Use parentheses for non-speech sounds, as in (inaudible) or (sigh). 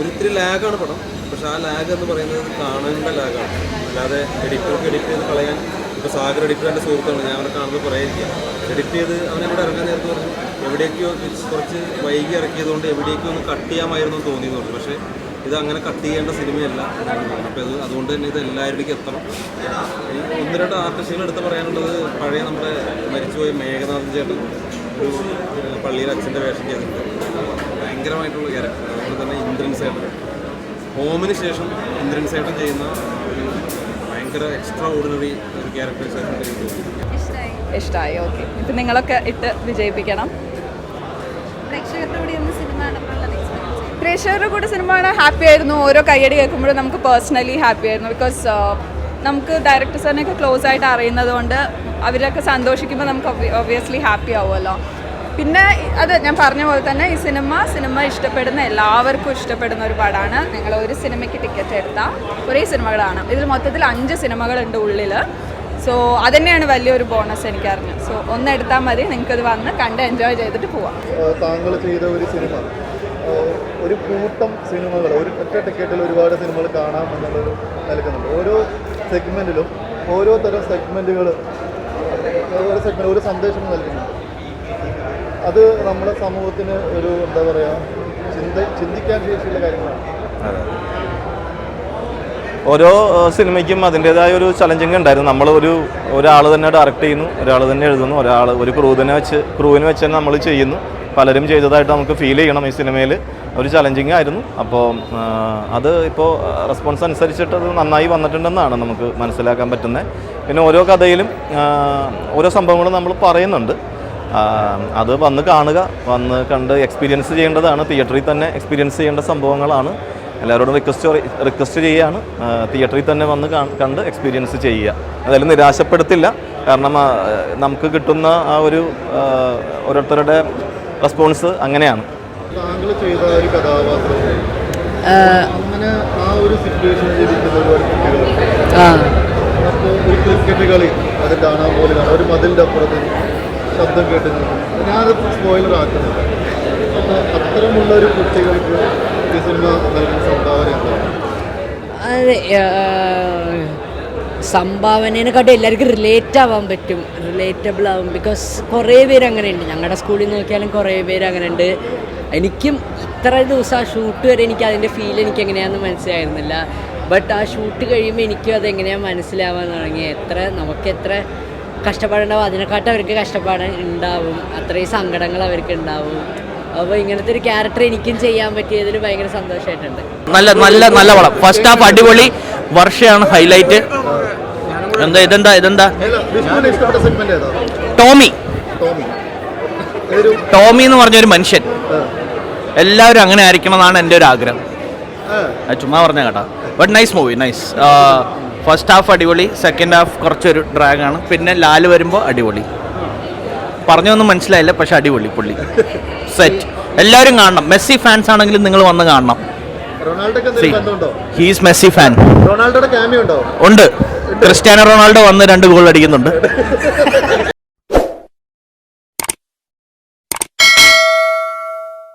ഒരിത്തിരി ലാഗാണ് പടം. പക്ഷെ ആ ലാഗ് എന്ന് പറയുന്നത് കാണേണ്ട ലാഗാണ് അല്ലാതെ എഡിറ്റർക്ക് എഡിറ്റ് ചെയ്ത് കളയാൻ ഇപ്പോൾ സാഗർ എഡിറ്റർ എന്റെ സുഹൃത്താണ് ഞാൻ അവരെ കാണുന്നത് പറയാതിരിക്കുക എഡിറ്റ് ചെയ്ത് അവനെ ഇവിടെ ഇറങ്ങാൻ നേരത്തെ പറഞ്ഞു. എവിടേക്കോ കുറച്ച് വൈകി ഇറക്കിയതുകൊണ്ട് എവിടേക്കോ ഒന്ന് കട്ട് ചെയ്യാമായിരുന്നു തോന്നിയെന്ന് പറഞ്ഞു. പക്ഷേ ഇത് അങ്ങനെ കട്ട് ചെയ്യേണ്ട സിനിമയല്ല. അപ്പോൾ ഇത് അതുകൊണ്ട് തന്നെ ഇത് എല്ലാവരിലേക്കും എത്തണം. ഒന്ന് രണ്ട് ആർട്ടിസ്റ്റുകൾ എടുത്ത് പറയാനുള്ളത് പഴയ നമ്മുടെ മരിച്ചുപോയ മേഘനാഥൻ ചേട്ടൻ ഒരു പള്ളിയിൽ അച്ഛന്റെ വേഷം ചെയ്തിട്ടുണ്ട്. ഭയങ്കരമായിട്ടുള്ള ക്യാരക്ടർ അതുപോലെ തന്നെ ഇന്ദ്രൻ സേട്ടൻ. ഹോമിന് ശേഷം ഇന്ദ്രൻ സേട്ടൻ ചെയ്യുന്ന ഒരു ഭയങ്കര എക്സ്ട്രാ ഓർഡിനറി ഒരു ക്യാരക്ടറൈസേഷൻ എനിക്ക് തോന്നുന്നു ഇഷ്ടമായി ഓക്കെ ഇപ്പം നിങ്ങളൊക്കെ ഇട്ട് വിജയിപ്പിക്കണം. പ്രേക്ഷകരുടെ കൂടെ ഒന്ന് സിനിമ കാണാൻ എക്സ്പീരിയൻസ് പ്രേക്ഷകരുടെ കൂടെ സിനിമ ഹാപ്പി ആയിരുന്നു. ഓരോ കയ്യടി കേൾക്കുമ്പോഴും നമുക്ക് പേഴ്സണലി ഹാപ്പി ആയിരുന്നു. ബിക്കോസ് നമുക്ക് ഡയറക്ടർ ഡയറക്ടേഴ്സിനെയൊക്കെ ക്ലോസ് ആയിട്ട് അറിയുന്നത് കൊണ്ട് അവരൊക്കെ സന്തോഷിക്കുമ്പോൾ നമുക്ക് ഒബ്വിയസ്ലി ഹാപ്പി ആവുമല്ലോ. പിന്നെ അത് ഞാൻ പറഞ്ഞ പോലെ തന്നെ ഈ സിനിമ സിനിമ ഇഷ്ടപ്പെടുന്ന എല്ലാവർക്കും ഇഷ്ടപ്പെടുന്ന ഒരു പടമാണ്. നിങ്ങൾ ഒരു സിനിമയ്ക്ക് ടിക്കറ്റ് എടുത്താൽ കുറേ സിനിമകൾ കാണാം. ഇതിൽ മൊത്തത്തിൽ അഞ്ച് സിനിമകളുണ്ട് ഉള്ളിൽ സോ അതന്നെയാണ് വലിയൊരു ബോണസ് എനിക്ക് എനിക്കറിഞ്ഞു. സോ ഒന്ന് എടുത്താൽ മതി. നിങ്ങൾക്കത് വന്ന് കണ്ട് എൻജോയ് ചെയ്തിട്ട് പോവാം. താങ്കൾ ചെയ്ത ഒരു സിനിമ. ഒരു കൂട്ടം സിനിമകൾ ഒരു ഒറ്റ ടിക്കറ്റിൽ ഒരുപാട് സിനിമകൾ കാണാം എന്നുള്ളത് നൽകുന്നുണ്ട്. ഓരോ സെഗ്മെന്റിലും ഓരോ തരം സെഗ്മെന്റുകൾ ഓരോ സെഗ്മെന്റ് ഒരു സന്ദേശം നൽകുന്നുണ്ട്. അത് നമ്മുടെ സമൂഹത്തിന് ഒരു എന്താ പറയുക ചിന്ത ചിന്തിക്കാൻ ശേഷിയുള്ള കാര്യങ്ങളാണ്. ഓരോ സിനിമയ്ക്കും അതിന്റെതായ ഒരു ചലഞ്ചിങ് ഉണ്ടായിരുന്നു. നമ്മൾ ഒരു ഒരാൾ തന്നെ ഡയറക്റ്റ് ചെയ്യുന്നു ഒരാൾ തന്നെ എഴുതുന്നു ഒരാൾ ഒരു ക്രൂ തന്നെ വെച്ച് ക്രൂവിനെ വെച്ച് തന്നെ നമ്മൾ ചെയ്യുന്നു. പലരും ചെയ്തതായിട്ട് നമുക്ക് ഫീൽ ചെയ്യണം ഈ സിനിമയിൽ ഒരു ചലഞ്ചിങ് ആയിരുന്നു. അപ്പോൾ അത് ഇപ്പോൾ റെസ്പോൺസ് അനുസരിച്ചിട്ട് അത് നന്നായി വന്നിട്ടുണ്ടെന്നാണ് നമുക്ക് മനസ്സിലാക്കാൻ പറ്റുന്നത്. പിന്നെ ഓരോ കഥയിലും ഓരോ സംഭവങ്ങളും നമ്മൾ പറയുന്നുണ്ട്. അത് വന്ന് കാണുക വന്ന് കണ്ട് എക്സ്പീരിയൻസ് ചെയ്യേണ്ടതാണ്. തിയേറ്ററിൽ തന്നെ എക്സ്പീരിയൻസ് ചെയ്യേണ്ട സംഭവങ്ങളാണ്. എല്ലാവരോടും റിക്വസ്റ്റ് റിക്വസ്റ്റ് ചെയ്യുകയാണ്. തിയേറ്ററിൽ തന്നെ വന്ന് കണ്ട് എക്സ്പീരിയൻസ് ചെയ്യുക. അതായത് നിരാശപ്പെടുത്തില്ല. കാരണം നമുക്ക് കിട്ടുന്ന ആ ഒരു ഓരോരുത്തരുടെ റെസ്പോൺസ് അങ്ങനെയാണ്. താങ്കൾ ചെയ്ത ഒരു കഥാപാത്രം. അങ്ങനെ ആ ഒരു സിറ്റുവേഷൻ ഇരിക്കുന്ന ഒരുപാട് കുട്ടികളുണ്ട് അപ്പോൾ ഒരു ക്രിക്കറ്റ് കളി അത് കാണാൻ പോലും ഒരു മതിലിന്റെ അപ്പുറത്ത് ശബ്ദം കേട്ട് നിൽക്കും ഞാനത് സ്പോയിലർ ആക്കുന്നില്ല. അത്തരമുള്ള ഒരു കുട്ടികൾക്ക് ഈ സിനിമ നൽകുന്ന സംഭാവന എന്താണ്? സംഭാവനേനെക്കാട്ടും എല്ലാവർക്കും റിലേറ്റ് ആവാൻ പറ്റും. റിലേറ്റബിൾ ആവും. ബിക്കോസ് കുറേ പേര് അങ്ങനെ ഉണ്ട് ഞങ്ങളുടെ സ്കൂളിൽ നോക്കിയാലും കുറേ പേര് അങ്ങനെ ഉണ്ട് എനിക്കും ഇത്ര ദിവസം ആ ഷൂട്ട് വരെ എനിക്ക് അതിന്റെ ഫീൽ എനിക്ക് എങ്ങനെയാണെന്ന് മനസ്സിലായിരുന്നില്ല. ബട്ട് ആ ഷൂട്ട് കഴിയുമ്പോൾ എനിക്കും അതെങ്ങനെയാണ് മനസ്സിലാവാൻ തുടങ്ങി. എത്ര നമുക്ക് എത്ര കഷ്ടപ്പാടുണ്ടാവും. അതിനെക്കാട്ടും അവർക്ക് കഷ്ടപ്പാട് ഉണ്ടാവും. അത്രയും സങ്കടങ്ങൾ അവർക്ക് ഉണ്ടാവും. അപ്പോൾ ഇങ്ങനത്തെ ഒരു ക്യാരക്ടർ എനിക്കും ചെയ്യാൻ പറ്റിയതിൽ ഭയങ്കര സന്തോഷമായിട്ടുണ്ട് നല്ല നല്ല നല്ല വളം. ഫസ്റ്റ് ഹാഫ് അടിപൊളി. വർഷയാണ് ഹൈലൈറ്റ് എന്താ ഇതെന്താ ഇതെന്താ? ടോമി. ടോമി എന്ന് പറഞ്ഞൊരു മനുഷ്യൻ. എല്ലാവരും അങ്ങനെ ആയിരിക്കണം എന്നാണ് എന്റെ ഒരു ആഗ്രഹം. ചുമ്മാ പറഞ്ഞ കേട്ടോ. But nice movie nice first half അടിപൊളി സെക്കൻഡ് ഹാഫ് കുറച്ചൊരു ഡ്രാഗാണ് പിന്നെ ലാൽ വരുമ്പോൾ അടിപൊളി. പറഞ്ഞൊന്നും മനസ്സിലായില്ല പക്ഷെ അടിപൊളി പുള്ളി. സെറ്റ് എല്ലാവരും കാണണം. മെസ്സി ഫാൻസ് ആണെങ്കിലും നിങ്ങൾ വന്ന് കാണണം. ഹീസ് മെസ്സി ഫാൻ ഉണ്ട്? ക്രിസ്ത്യാനോ റൊണാൾഡോ വന്ന് രണ്ട് ഗോൾ അടിക്കുന്നുണ്ട്. (laughs)